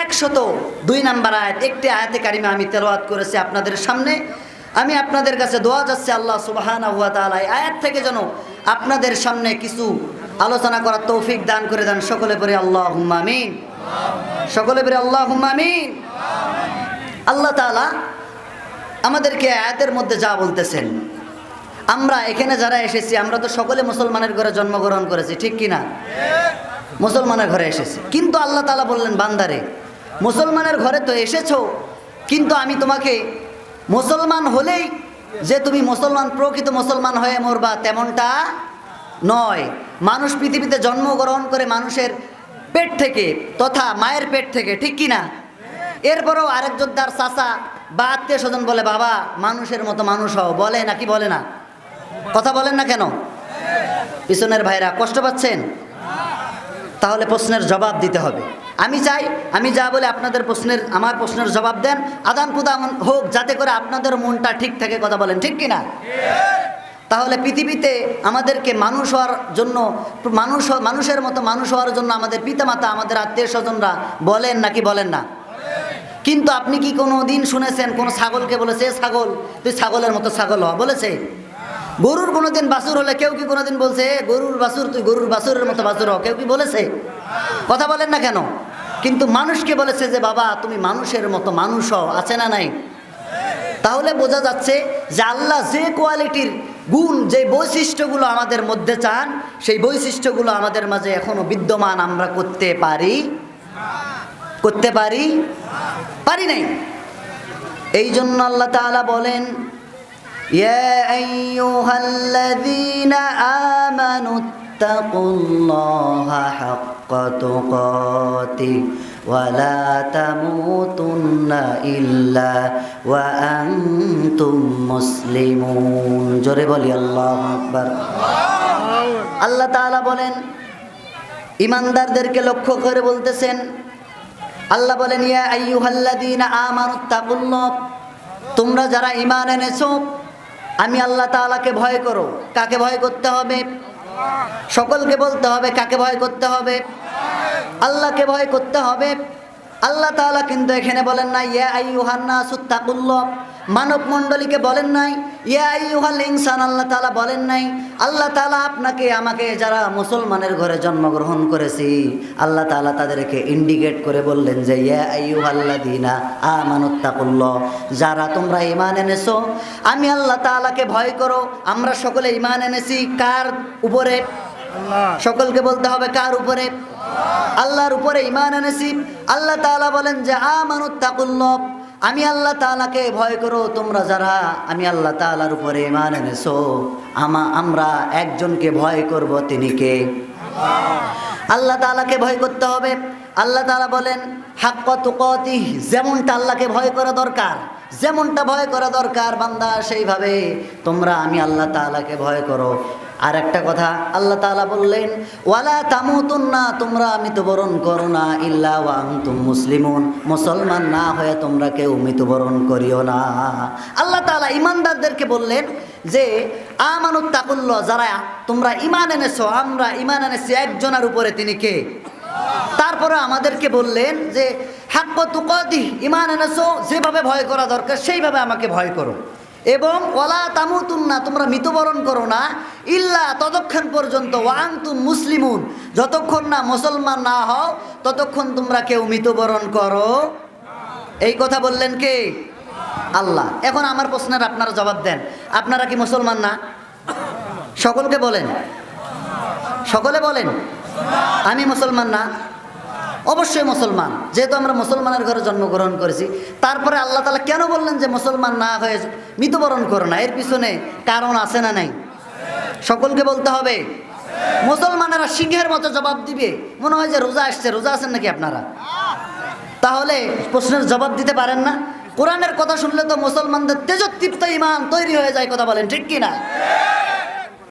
একশত দুই নাম্বার আয়াত, একটি আয়াতে কারিমা আমি তেলাওয়াত করেছি আপনাদের সামনে। আমি আপনাদের কাছে দোয়া যাচ্ছে আল্লাহ সুবাহানা হুয়া আয়াত থেকে যেন আপনাদের সামনে কিছু আলোচনা করার তৌফিক দান করে দেন। সকলে পরে আল্লাহ আমিন। সকলে পরে আল্লাহ আমিন। আল্লাহ তাআলা আমাদেরকে আয়াতের মধ্যে যা বলতেছেন, আমরা এখানে যারা এসেছি, আমরা তো সকলে মুসলমানের ঘরে জন্মগ্রহণ করেছি, ঠিক কি না মুসলমানের ঘরে এসেছি। কিন্তু আল্লাহ তালা বললেন, বান্দারে মুসলমানের ঘরে তো এসেছ, কিন্তু আমি তোমাকে মুসলমান হলেই যে তুমি মুসলমান, প্রকৃত মুসলমান হয়ে মরবা তেমনটা নয়। মানুষ পৃথিবীতে জন্মগ্রহণ করে মানুষের পেট থেকে তথা মায়ের পেট থেকে, ঠিক কি না এরপরেও আরেক যোদ্ধার চাচা বা আত্মীয় স্বজন বলে, বাবা, মানুষের মতো মানুষ হও। বলে নাকি বলে না? কথা বলেন না কেন? পিছনের ভাইরা কষ্ট পাচ্ছেন? তাহলে প্রশ্নের জবাব দিতে হবে। আমি চাই, আমি যা বলে আপনাদের প্রশ্নের, আমার প্রশ্নের জবাব দেন। আদান প্রদান হোক, যাতে করে আপনাদের মনটা ঠিক থাকে কথা বলেন, ঠিক কি না তাহলে পৃথিবীতে আমাদেরকে মানুষ হওয়ার জন্য, মানুষ মানুষের মতো মানুষ হওয়ার জন্য আমাদের পিতামাতা, আমাদের আত্মীয় স্বজনরা বলেন নাকি বলেন না? কিন্তু আপনি কি কোনো দিন শুনেছেন, কোনো ছাগলকে বলেছে ছাগল, তুই ছাগলের মতো ছাগল হ বলেছে? গরুর কোনোদিন বাছুর হলে কেউ কি কোনোদিন বলছে গরুর বাছুর, তুই গরুর বাছুরের মতো বাছুর হ কেউ কি বলেছে? কথা বলেন না কেন? কিন্তু মানুষকে বলেছে যে, বাবা, তুমি মানুষের মতো মানুষ হও, আছে না নাই? তাহলে বোঝা যাচ্ছে যে আল্লাহ যে কোয়ালিটির গুণ, যে বৈশিষ্ট্যগুলো আমাদের মধ্যে চান, সেই বৈশিষ্ট্যগুলো আমাদের মাঝে এখনও বিদ্যমান আমরা করতে পারি? করতে পারি? পারি নাই। এই জন্য আল্লাহ তাআলা বলেন ইয়া আইয়ুহাল্লাযীনা আমানু তাকুল্লাহা হাক্কা তুকাতিহ ওয়া লা তামুতুন্না ইল্লা ওয়া আনতুম মুসলিমুন জোরে বলি আল্লাহু আকবার আল্লাহ তাআলা বলেন, ইমানদারদেরকে লক্ষ্য করে বলতেছেন, আল্লাহ বলেন, ইয়া আইয়ুহাল্লাযীনা আমানুত্তাকুল্লাহ তোমরা যারা ঈমান এনেছো আমি আল্লাহ তালাকে ভয় করো। কাকে ভয় করতে হবে? সকলকে বলতে হবে, কাকে ভয় করতে হবে? আল্লাহকে ভয় করতে হবে। আল্লাহ তালা কিন্তু এখানে বলেন না ইয়া আইয়ুহান্না সুত্তাকুল্লাহ মানব মণ্ডলীকে বলেন নাই ইয়া আইয়ুহাল ইনসান আল্লাহ তালা বলেন নাই আল্লাহ তাআলা আপনাকে আমাকে যারা মুসলমানের ঘরে জন্মগ্রহণ করেছি আল্লাহ তালা তাদেরকে ইন্ডিকেট করে বললেন যে ইয়া আইয়ুহাল্লাযীনা আমানুত্তাকুল্লাহ যারা তোমরা ইমান এনেছো আমি আল্লাহ তাআলাকে ভয় করো আমরা সকলে ইমান এনেছি কার উপরে? সকলকে বলতে হবে কার উপরে? আল্লাহর উপরে ইমান এনেছি আল্লাহ তাআলা বলেন যে আমানুত্তাকুল্লাহ আমি আল্লাহ তাআলাকে ভয় করো, তোমরা যারা আমি আল্লাহ তাআলার উপরে ইমান এনেছো, আমা, আমরা একজনকে ভয় করব, তিনি কে? আল্লাহ তাআলাকে ভয় করতে হবে। আল্লাহ তাআলা বলেন, হাক্কা তুকাতি যেমনটা আল্লাহকে ভয় করা দরকার, যেমনটা ভয় করা দরকার, বান্দা সেইভাবে তোমরা আমি আল্লাহ তাআলাকে ভয় করো। আর একটা কথা আল্লাহ তাআলা বললেন, ওয়ালা তামুতুন্না, তোমরা মৃত্যুবরণ করো না, ইল্লা ওয়াং তুম মুসলিমুন। মুসলমান না হয়ে তোমরা কেউ মৃত্যুবরণ করিও না। আল্লাহ তাআলা ইমানদারদেরকে বললেন যে আমানুত তাকুল্লাহ যারা তোমরা ইমান এনেছো, আমরা ইমান এনেছি একজনের উপরে তিনি কে? তারপরে আমাদেরকে বললেন যে, হাক্ক তুকদি ইমান এনেছো, যেভাবে ভয় করা দরকার, সেইভাবে আমাকে ভয় করো। এবং ওলা তামুতুন্না, তোমরা মৃত্যুবরণ করো না। ইল্লা ততক্ষণ পর্যন্ত ওয়াংতুম মুসলিমুন। যতক্ষণ না মুসলমান না হও, ততক্ষণ তোমরা কেউ মৃত্যুবরণ করো। এই কথা বললেন কে? আল্লাহ। এখন আমার প্রশ্নের আপনারা জবাব দেন। আপনারা কি মুসলমান না? সকলকে বলেন। সকলে বলেন, আমি মুসলমান না? অবশ্যই মুসলমান। যেহেতু আমরা মুসলমানের ঘরে জন্মগ্রহণ করেছি, তারপরে আল্লাহ তালা কেন বললেন যে মুসলমান না হয়ে মৃত্যুবরণ করো না? এর পিছনে কারণ আছে না নাই? সকলকে বলতে হবে, মুসলমানেরা সিংহের মতো জবাব দিবে। মনে হয় যে রোজা আসছে, রোজা আছেন নাকি আপনারা? তাহলে প্রশ্নের জবাব দিতে পারেন না। কোরআনের কথা শুনলে তো মুসলমানদের তেজতৃপ্ত ইমান তৈরি হয়ে যায়, কথা বলেন ঠিক কি না